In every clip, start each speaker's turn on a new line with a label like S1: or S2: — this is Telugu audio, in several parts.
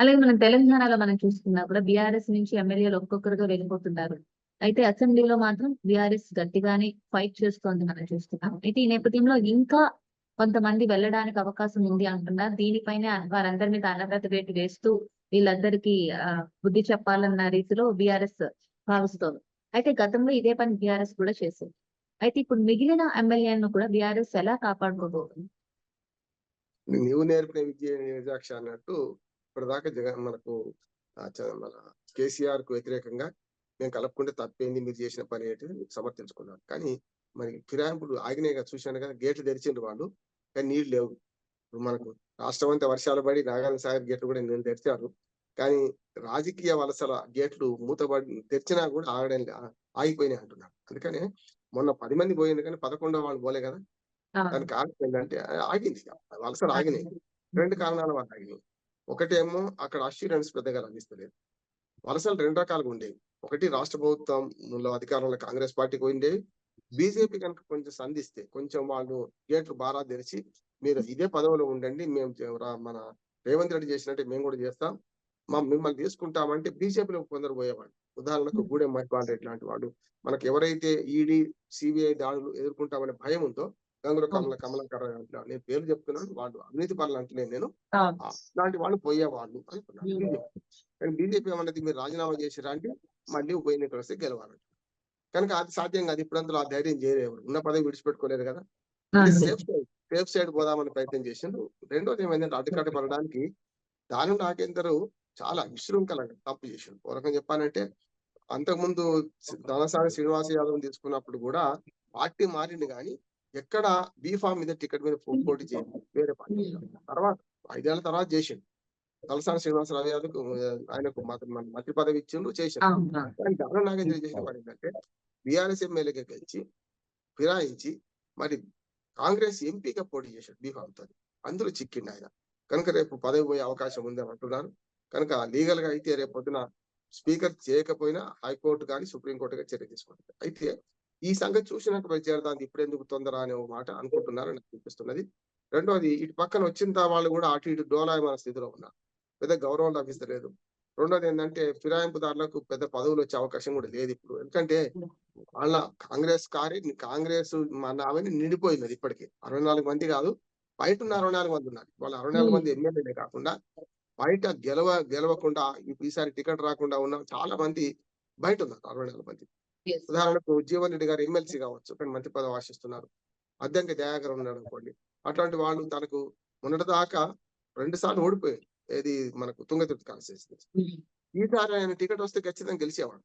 S1: అలాగే మనం తెలంగాణలో మనం చూసుకున్నా కూడా బీఆర్ఎస్ నుంచి ఎమ్మెల్యేలు ఒక్కొక్కరుగా వెళ్ళిపోతున్నారు. అయితే అసెంబ్లీలో మాత్రం బీఆర్ఎస్ గట్టిగానే ఫైట్ చేస్తోంది మనం చూస్తున్నాం అయితే ఈ నేపథ్యంలో ఇంకా కొంతమంది వెళ్ళడానికి అవకాశం ఉంది అంటున్నారు. దీనిపైనే వారందరి మీద అనర్హత వేటు వేస్తూ వీళ్ళందరికీ బుద్ధి చెప్పాలన్న రీతిలో బీఆర్ఎస్ భావిస్తోంది. అయితే గతంలో ఇదే పని బీఆర్ఎస్ కూడా చేసింది. అయితే ఇప్పుడు మిగిలిన ఎమ్మెల్యేలను కూడా బీఆర్ఎస్ ఎలా కాపాడుకోబోతుంది?
S2: నీవు నేర్పిన విద్య అన్నట్టు ఇప్పటిదాకా జగన్ మనకు మన కేసీఆర్కు వ్యతిరేకంగా మేము కలుపుకుంటే తప్పేంది మీరు చేసిన పని ఏంటి అని సమర్థించుకున్నారు కానీ మరి ఫిరాయింపులు ఆగినాయి కదా చూశాను కదా గేట్లు తెరిచిండ్రు వాళ్ళు కానీ నీళ్ళు లేవు. ఇప్పుడు మనకు రాష్ట్రం అంతా వర్షాలు పడి నాగార్జున సాగర్ గేట్లు కూడా నేను తెరిచారు. కానీ రాజకీయ వలసల గేట్లు మూతబడి తెరిచినా కూడా ఆగడం ఆగిపోయినాయి అంటున్నారు. అందుకనే మొన్న పది మంది పోయింది కానీ పదకొండో వాళ్ళు పోలే కదా. దానికి కారణం ఏంటంటే ఆగింది. వలసలు ఆగినాయి. రెండు కారణాల వల్ల ఆగినాయి. ఒకటేమో అక్కడ అష్యూరెన్స్ పెద్దగా లభిస్తలేదు. వలసలు రెండు రకాలుగా ఉండేవి. ఒకటి రాష్ట్ర ప్రభుత్వంలో అధికారంలో కాంగ్రెస్ పార్టీకి ఉండేవి బీజేపీ కనుక కొంచెం సంధిస్తే కొంచెం వాళ్ళు గేట్లు బారా తెరిచి మీరు ఇదే పదవిలో ఉండండి మేము మన రేవంత్ రెడ్డి చేసినట్టే మేము కూడా చేస్తాం. మా మిమ్మల్ని తీసుకుంటామంటే బీజేపీలో కొందరు పోయేవాడు ఉదాహరణకు గూడెం మహిపాల్ రెడ్డి లాంటి వాడు. మనకు ఎవరైతే ఈడీ సిబిఐ దాడులు ఎదుర్కొంటామనే భయం ఉందో గంగుల కమల కమలాకర్ అంటున్నాడు. నేను పేరు చెప్తున్నాను వాళ్ళు అవినీతి పనులు అంటున్నాను నేను. అలాంటి వాళ్ళు పోయేవాళ్ళు అనుకున్నాను. బీజేపీ కానీ బీజేపీ ఏమన్నది మీరు రాజీనామా చేసిరా అంటే మళ్ళీ ఉప ఎన్నికలు వస్తే గెలవాలంట కనుక అది సాధ్యం కాదు ఇప్పుడు అందులో ఆ ధైర్యం చేయలేరు ఉన్న పదవి విడిచిపెట్టుకోలేరు కదా. సేఫ్ సైడ్ సేఫ్ సైడ్ పోదామని ప్రయత్నం చేసిండ్రు రెండోది ఏమైందంటే అడ్డుకట్ట పడడానికి దాని నాకేందరూ చాలా విశృంఖలంగా తప్పు చేసిండు ఒక రకం చెప్పాలంటే అంతకుముందు ధనసాని శ్రీనివాస యాదవ్ తీసుకున్నప్పుడు కూడా పార్టీ మారింది కానీ ఎక్కడ బీఫామ్ మీద టికెట్ మీద పోటీ చేయండి వేరే పార్టీ తర్వాత ఐదేళ్ళ తర్వాత చేసిండు. తలసాని శ్రీనివాసరావు యాదవ్ ఆయనకు మంత్రి మంత్రి పదవి ఇచ్చిండు చేసిండు. కానీ నాగేంద్ర చేసిన పని ఏంటంటే బీఆర్ఎస్ ఎమ్మెల్యేగా గెలిచి ఫిరాయించి మరి కాంగ్రెస్ ఎంపీగా పోటీ చేశాడు బీఫామ్తో అందులో చిక్కిండు ఆయన. కనుక రేపు పదవి పోయే అవకాశం ఉంది అని అంటున్నారు. కనుక లీగల్గా అయితే రేపు పొద్దున స్పీకర్ చేయకపోయినా హైకోర్టు కానీ సుప్రీంకోర్టు కానీ చర్య తీసుకుంటుంది అయితే ఈ సంగతి చూసినాక మరి చేరదానికి ఇప్పుడు ఎందుకు తొందర అనే ఒక మాట అనుకుంటున్నారని నాకు అనిపిస్తున్నది. రెండోది ఇటు పక్కన వచ్చిన వాళ్ళు కూడా అటు ఇటు డోలాయమాన స్థితిలో ఉన్నారు. పెద్ద గౌరవం లభిస్తలేదు. రెండోది ఏంటంటే ఫిరాయింపుదారులకు పెద్ద పదవులు వచ్చే అవకాశం కూడా లేదు ఇప్పుడు. ఎందుకంటే వాళ్ళ కాంగ్రెస్ కారి కాంగ్రెస్ మన అవన్నీ నిండిపోయినది ఇప్పటికి. అరవై నాలుగు మంది కాదు బయట ఉన్న అరవై నాలుగు మంది ఉన్నారు. వాళ్ళ అరవై నాలుగు మంది ఎమ్మెల్యేలే కాకుండా బయట గెలవ గెలవకుండా ఈసారి టికెట్ రాకుండా ఉన్న చాలా మంది బయట ఉన్నారు అరవై నాలుగు మంది. ఉదాహరణకు జీవన్ రెడ్డి గారు ఎమ్మెల్సీ కావచ్చు కానీ మంత్రి పదవి ఆశిస్తున్నారు. అద్దంకి దయాకర్ ఉన్నాడు అనుకోండి. అట్లాంటి వాళ్ళు తనకు మొన్నటి దాకా రెండు సార్లు ఓడిపోయాడు ఏది మనకు తుంగతుర్తి కాన్స్టిట్యూన్సీ. ఈసారి ఆయన టికెట్ వస్తే ఖచ్చితంగా గెలిచేవాడు.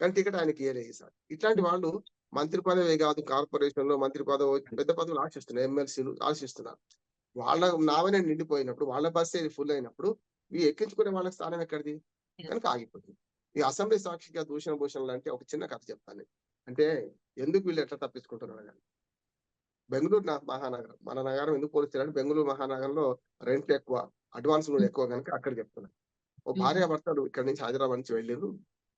S2: కానీ టికెట్ ఆయనకి ఇయ్యలే ఈసారి. ఇట్లాంటి వాళ్ళు మంత్రి పదవి కాదు కార్పొరేషన్లో మంత్రి పదవి పెద్ద పదవులు ఆశిస్తున్నారు ఎమ్మెల్సీలు ఆశిస్తున్నారు. వాళ్ళ నావనే నిండిపోయినప్పుడు వాళ్ళ బస్సే ఫుల్ అయినప్పుడు ఇవి ఎక్కించుకునే వాళ్ళ స్థానం ఎక్కడిది? కనుక ఆగిపోతుంది. ఈ అసెంబ్లీ సాక్షిగా దూషణ భూషణలు అంటే ఒక చిన్న కథ చెప్తాను. అంటే ఎందుకు వీళ్ళు ఎట్లా తప్పించుకుంటున్నారు అని. బెంగళూరు మహానగరం. మన నగరం ఎందుకు పోలిస్తారంటే బెంగళూరు మహానగరంలో రెంట్ ఎక్కువ అడ్వాన్స్ కూడా ఎక్కువ కనుక అక్కడ చెప్తున్నారు ఓ భార్య భర్తలు ఇక్కడ నుంచి హైదరాబాద్ నుంచి వెళ్ళారు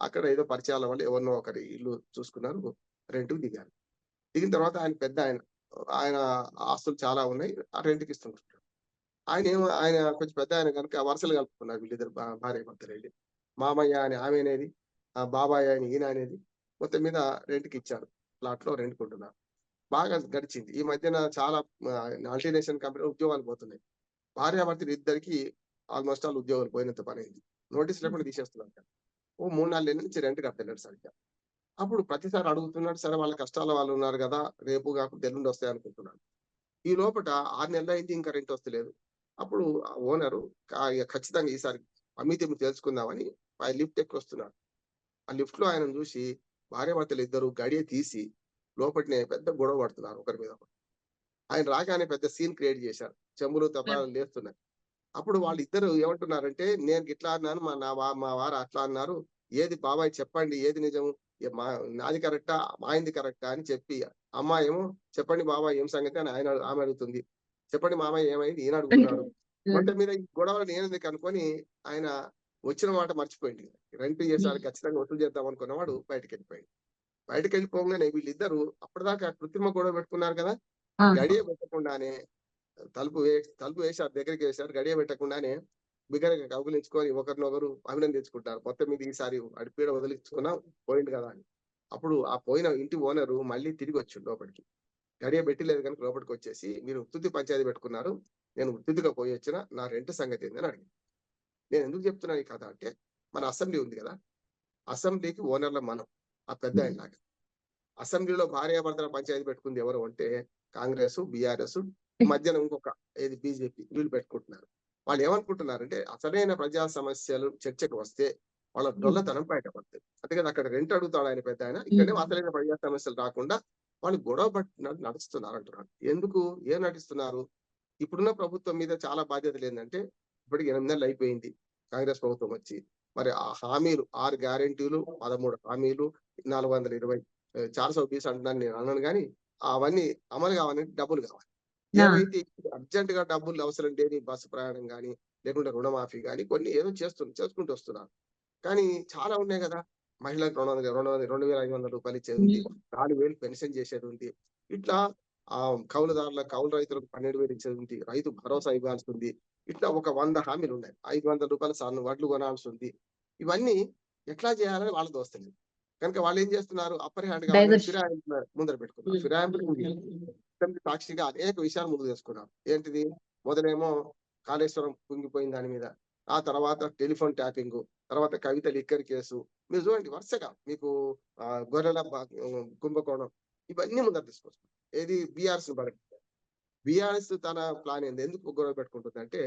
S2: అక్కడ ఏదో పరిచయాల వల్ల ఎవరినో ఒకరి ఇల్లు చూసుకున్నారు రెంట్ దిగారు. దిగిన తర్వాత ఆయన పెద్ద ఆయన ఆయన ఆస్తులు చాలా ఉన్నాయి ఆ రెంట్కి ఇస్తుంటారు ఆయన ఏమో ఆయన కొంచెం పెద్ద ఆయన కనుక వరుసలు కలుపుకున్నారు వీళ్ళిద్దరు భార్య భర్తలు వెళ్ళి. మామయ్య అని ఆమె అనేది ఆ బాబాయ్ అని ఈయన అనేది మొత్తం మీద రెంట్కి ఇచ్చారు. ప్లాట్లో రెంట్ కొంటున్నాడు బాగా గడిచింది. ఈ మధ్యన చాలా మల్టీనేషనల్ కంపెనీ ఉద్యోగాలు పోతున్నాయి. భార్యాభర్తలు ఇద్దరికి ఆల్మోస్ట్ ఆల్ ఉద్యోగాలు పోయినంత పని అయింది. నోటీస్ లేకుండా తీసేస్తున్నారు ఓ మూడు నాలుగు నెలల నుంచి రెంట్ కట్టలేడు సరిగ్గా. అప్పుడు ప్రతిసారి అడుగుతున్నాడు సరే వాళ్ళ కష్టాల వాళ్ళు ఉన్నారు కదా రేపు కాకుండా ఎల్లుండి వస్తాయి అనుకుంటున్నాడు. ఈ లోపల ఆరు నెలలు అయింది ఇంకా రెంట్ వస్తలేదు. అప్పుడు ఓనరు ఖచ్చితంగా ఈసారి అమితం తెలుసుకుందామని ఆయన లిఫ్ట్ ఎక్కి వస్తున్నాడు ఆ లిఫ్ట్లో ఆయన చూసి భార్య భర్తలు ఇద్దరు గడియ తీసి లోపలనే పెద్ద గొడవ పడుతున్నారు ఒకరి మీద ఒకరు. ఆయన రాగానే పెద్ద సీన్ క్రియేట్ చేశారు. చెంబులు తపాలు లేస్తున్నాయి. అప్పుడు వాళ్ళు ఇద్దరు ఏమంటున్నారంటే నేను ఇట్లా అన్నాను మా నా మా వారు అట్లా అన్నారు. ఏది బాబాయ్ చెప్పండి ఏది నిజం మా నాది కరెక్టా? మాయింది కరెక్టా? అని చెప్పి అమ్మాయి ఏమో చెప్పండి బాబాయ్ ఏం సంగతి? అని ఆయన ఆమె అడుగుతుంది. చెప్పండి మామయ్య ఏమైంది? ఈయన అడుగుతున్నాడు. మొత్తం మీద ఈ గొడవలు నేనది కనుకొని ఆయన వచ్చిన మాట మర్చిపోయింది. రెంట్ చేసారు ఖచ్చితంగా వసూలు చేద్దాం అనుకున్నవాడు బయటకు వెళ్ళిపోయింది బయటకు వెళ్ళిపోగానే వీళ్ళిద్దరు అప్పటిదాకా కృత్రిమ గొడవ పెట్టుకున్నారు కదా? గడియ పెట్టకుండానే తలుపు వే తలుపు వేశారు దగ్గరికి వేశారు గడియ పెట్టకుండానే బిగ్గరగా కౌగులించుకొని ఒకరినొకరు అభినందించుకుంటారు. మొత్తం మీద ఈసారి అడి పీడ వదిలించుకున్నాం పోయింది కదా అని. అప్పుడు ఆ పోయిన ఇంటి ఓనరు మళ్ళీ తిరిగి వచ్చి లోపలికి. గడియ పెట్టలేదు కనుక లోపలికి వచ్చేసి మీరు ఉత్తుతి పంచాయతీ పెట్టుకున్నారు నేను ఉత్తుతిగా పోయి వచ్చిన నా రెంట్ సంగతి ఏందని అడిగింది. నేను ఎందుకు చెప్తున్నాను ఈ కథ అంటే మన అసెంబ్లీ ఉంది కదా. అసెంబ్లీకి ఓనర్ల మనం ఆ పెద్ద ఆయన లాగా. అసెంబ్లీలో భార్యాభర్తల పంచాయతీ పెట్టుకుంది ఎవరు అంటే కాంగ్రెస్ బీఆర్ఎస్ మధ్యన ఇంకొక ఏది బీజేపీ వీళ్ళు పెట్టుకుంటున్నారు. వాళ్ళు ఏమనుకుంటున్నారంటే అసలైన ప్రజా సమస్యలు చర్చకు వస్తే వాళ్ళ డొల్లతనం బయటపడుతుంది. అందుకని అక్కడ రెంట్ అడుగుతాడు ఆయన పెద్ద ఆయన. ఇక్కడే అసలైన ప్రజా సమస్యలు రాకుండా వాళ్ళు గొడవ పట్టినట్టు నడుస్తున్నారు అంటున్నారు ఎందుకు? ఏం నటిస్తున్నారు? ఇప్పుడున్న ప్రభుత్వం మీద చాలా బాధ్యతలు ఏంటంటే ఇప్పటికి ఎనిమిది నెలలు అయిపోయింది కాంగ్రెస్ ప్రభుత్వం వచ్చి. మరి ఆ హామీలు ఆరు గ్యారెంటీలు పదమూడు హామీలు నాలుగు వందల ఇరవై చార్ సో బీస్ అంటున్నాను నేను అన్నాను కానీ అవన్నీ అమలు కావాలంటే డబ్బులు కావాలి. ఏవైతే అర్జెంట్గా డబ్బులు అవసరం లేని బస్సు ప్రయాణం కానీ లేకుంటే రుణమాఫీ కానీ కొన్ని ఏదో చేస్తు చేసుకుంటూ వస్తున్నారు. కానీ చాలా ఉన్నాయి కదా. మహిళలకు రెండు వందల రెండు వందల రెండు వేల ఐదు వందల రూపాయలు ఇచ్చేది ఉంది. నాలుగు వేలు పెన్షన్ చేసేది ఉంది. ఇట్లా ఆ కౌలుదారుల కౌలు రైతులకు పన్నెండు వేలు ఇచ్చేది ఉంది. రైతు భరోసా ఇవ్వాల్సి ఉంది. ఇట్లా ఒక వంద హామీలు ఉన్నాయి. ఐదు వందల రూపాయల సార్లు వడ్లు కొనాల్సి ఉంది. ఇవన్నీ ఎట్లా చేయాలని వాళ్ళ దోస్తలేదు కనుక వాళ్ళు ఏం చేస్తున్నారు? అప్పర్ హ్యాండ్ ముందర పెట్టుకున్నారు. ఫిరాయింపులు ఉంది. అసెంబ్లీ సాక్షిగా అనేక విషయాలు ముందు చేసుకున్నారు. ఏంటిది? మొదలేమో కాళేశ్వరం కుంగిపోయిన దాని మీద ఆ తర్వాత టెలిఫోన్ ట్యాపింగ్ తర్వాత కవిత లిక్కర్ కేసు మీరు చూడండి వరుసగా మీకు గొర్రెల కుంభకోణం ఇవన్నీ ముందర తీసుకొస్తారు ఏది? బీఆర్ఎస్ బీఆర్ఎస్ తన ప్లాన్ ఏంది? ఎందుకు గొడవ పెట్టుకుంటుంది అంటే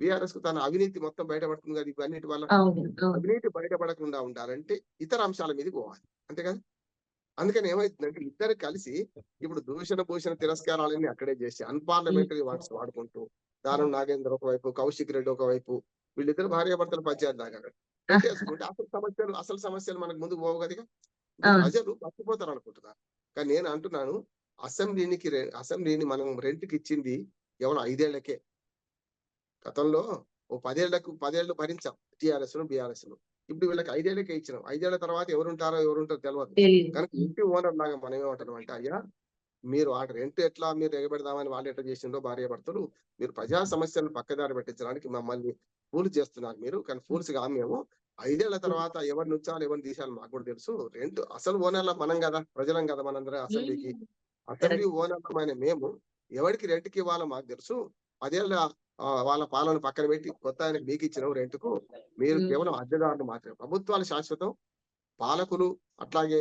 S2: బీఆర్ఎస్కు తన అవినీతి మొత్తం బయటపడుతుంది కదా ఇవన్నిటి వల్ల
S1: అవును అవును.
S2: అవినీతి బయటపడకుండా ఉండాలంటే ఇతర అంశాల మీదకి పోవాలి. అంతేకాదు అందుకని ఏమైతుందంటే ఇద్దరు కలిసి ఇప్పుడు దూషణ భూషణ తిరస్కారాలన్నీ అక్కడే చేసి అన్పార్లమెంటరీ వర్డ్స్ వాడుకుంటూ దానం నాగేంద్ర ఒకవైపు కౌశిక్ రెడ్డి ఒకవైపు వీళ్ళిద్దరు భార్యాభర్తల పంచాయతీ దాకా అసలు సమస్యలు అసలు సమస్యలు మనకు ముందుకు పోవు కదా. ప్రజలు మర్చిపోతారు అనుకుంటున్నారు. కానీ నేను అంటున్నాను అసెంబ్లీనికి అసెంబ్లీని మనం రెంట్కి ఇచ్చింది కేవలం ఐదేళ్ళకే. గతంలో ఓ పదేళ్ళకు పదేళ్ళు భరించాం టిఆర్ఎస్ను బీఆర్ఎస్ను ఇప్పుడు వీళ్ళకి ఐదేళ్ళకే ఇచ్చినాం. ఐదేళ్ళ తర్వాత ఎవరు ఉంటారో ఎవరు ఉంటారో తెలియదు కనుక ఇంటి ఓనర్ లాగా మనం ఏమంటాం అంటే అయ్యా మీరు ఆ రెంట్ ఎట్లా మీరు ఎగబెడదామని వాళ్ళు ఎట్లా చేసిండ్రో భార్య భర్తలు మీరు ప్రజా సమస్యలను పక్కదారి పెట్టించడానికి మమ్మల్ని ఫూల్ చేస్తున్నారు మీరు. కానీ ఫూల్స్గా మేము ఐదేళ్ళ తర్వాత ఎవరిని ఉంచాలి ఎవరిని తీసాలి మాకు కూడా తెలుసు. రెంట్ అసలు ఓనర్ల మనం కదా ప్రజలం కదా మనందరం అసెంబ్లీకి. అసెంబ్లీ ఓనర్లమైన మేము ఎవరికి రెంట్కి ఇవ్వాలో మాకు తెలుసు. పదేళ్ళ ఆ, వాళ్ళ పాలన పక్కన పెట్టి కొత్త ఆయనకు మీకు ఇచ్చిన రెంట్కు. మీరు. కేవలం అద్దెదారులు మాత్రమే. ప్రభుత్వాలు శాశ్వతం పాలకులు అట్లాగే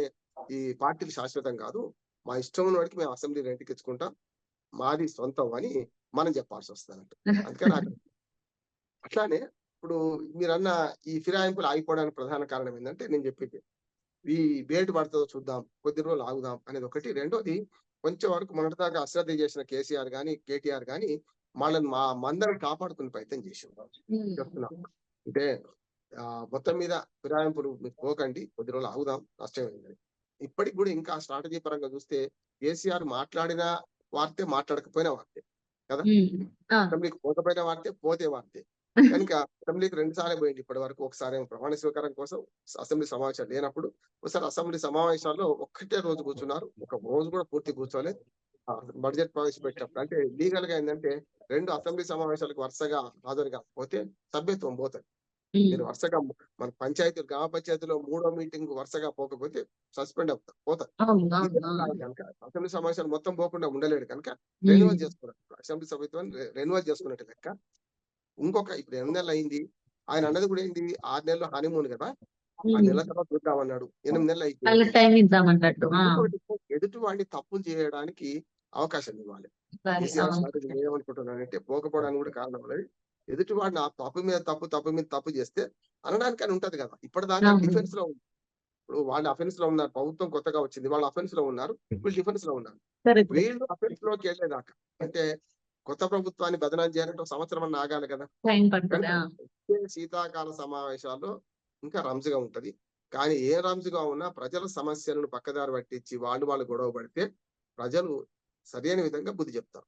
S2: ఈ పార్టీలు శాశ్వతం కాదు. మా ఇష్టం ఉన్న వాడికి మేము అసెంబ్లీ రెంట్కి ఇచ్చుకుంటాం. మాది సొంతం అని మనం చెప్పాల్సి వస్తుంది అందుకని నాకు అట్లానే ఇప్పుడు మీరన్న ఈ ఫిరాయింపులు ఆగిపోవడానికి ప్రధాన కారణం ఏంటంటే నేను చెప్పేది. ఈ వేటు పడుతుందో చూద్దాం కొద్ది రోజులు ఆగుదాం అనేది ఒకటి. రెండోది కొంచెం వరకు మొన్నటిదాకా అశ్రద్ధ చేసిన కేసీఆర్ గాని కేటీఆర్ గాని వాళ్ళని మా మందరం కాపాడుకునే ప్రయత్నం చేసి చెప్తున్నా. అంటే ఆ మొత్తం మీద ఫిరాయింపులు మీరు పోకండి కొద్ది రోజులు ఆగుదాం నష్టం ఏంటని ఇప్పటికి కూడా ఇంకా స్ట్రాటజీ పరంగా చూస్తే కేసీఆర్ మాట్లాడిన వార్తే మాట్లాడకపోయినా వార్తే అసెంబ్లీకి పోకపోయినా వార్తే పోతే వార్తే. కనుక అసెంబ్లీకి రెండు సార్లు పోయింది ఇప్పటి వరకు ఒకసారి ప్రమాణ స్వీకారం కోసం అసెంబ్లీ సమావేశాలు లేనప్పుడు ఒకసారి అసెంబ్లీ సమావేశాల్లో ఒక్కటే రోజు కూర్చున్నారు. ఒక రోజు కూడా పూర్తి కూర్చోలేదు. బడ్జెట్ ప్రవేశపెట్టినప్పుడు అంటే లీగల్గా ఏంటంటే రెండు అసెంబ్లీ సమావేశాలకు వరుసగా హాజరు కాకపోతే సభ్యత్వం పోతుంది. మీరు వరుసగా మన పంచాయతీ గ్రామ పంచాయతీలో మూడో మీటింగ్ వరుసగా పోకపోతే సస్పెండ్ అవుతారు పోతారు ఇది కాదు కనుక అసెంబ్లీ సమావేశాలు మొత్తం పోకుండా ఉండలేడు కనుక రెన్యువల్ చేసుకున్నట్టు అసెంబ్లీ సభ్యత్వం రెన్యువల్ చేసుకున్నట్టు లెక్క ఇంకొక ఇప్పుడు ఎనిమిది నెలలు అయింది. ఆయన అన్నది కూడా ఏంది? ఆరు నెలలు హనీమూన్ కదా. ఆ నెల తర్వాత చూద్దామన్నాడు ఎనిమిది నెలలు అయిపోయింది. ఎదుటి వాడిని తప్పులు చేయడానికి అవకాశం ఇవ్వాలి. ఏమనుకుంటున్నానంటే పోకపోవడానికి కూడా కారణం అనేది ఎదుటి వాడిని ఆ తప్పు మీద తప్పు తప్పు మీద తప్పు చేస్తే అనడానికి అని ఉంటది కదా. ఇప్పటిదాకా. డిఫెన్స్లో ఉంది ఇప్పుడు వాళ్ళు అఫెన్స్లో ఉన్నారు. ప్రభుత్వం కొత్తగా వచ్చింది. వాళ్ళు అఫెన్స్లో ఉన్నారు. వీళ్ళు డిఫెన్స్లో ఉన్నారు. వీళ్ళు అఫెన్స్లోకి వెళ్ళేదాకా అంటే కొత్త ప్రభుత్వాన్ని బదనాలు చేయాలంటే ఒక సంవత్సరం అన్న ఆగాలి కదా. శీతాకాల సమావేశాల్లో ఇంకా రంజుగా ఉంటది. కానీ ఏ రంజుగా ఉన్నా ప్రజల సమస్యలను పక్కదారి పట్టించి వాళ్ళు వాళ్ళు గొడవ పడితే ప్రజలు సరైన విధంగా బుద్ధి చెప్తారు.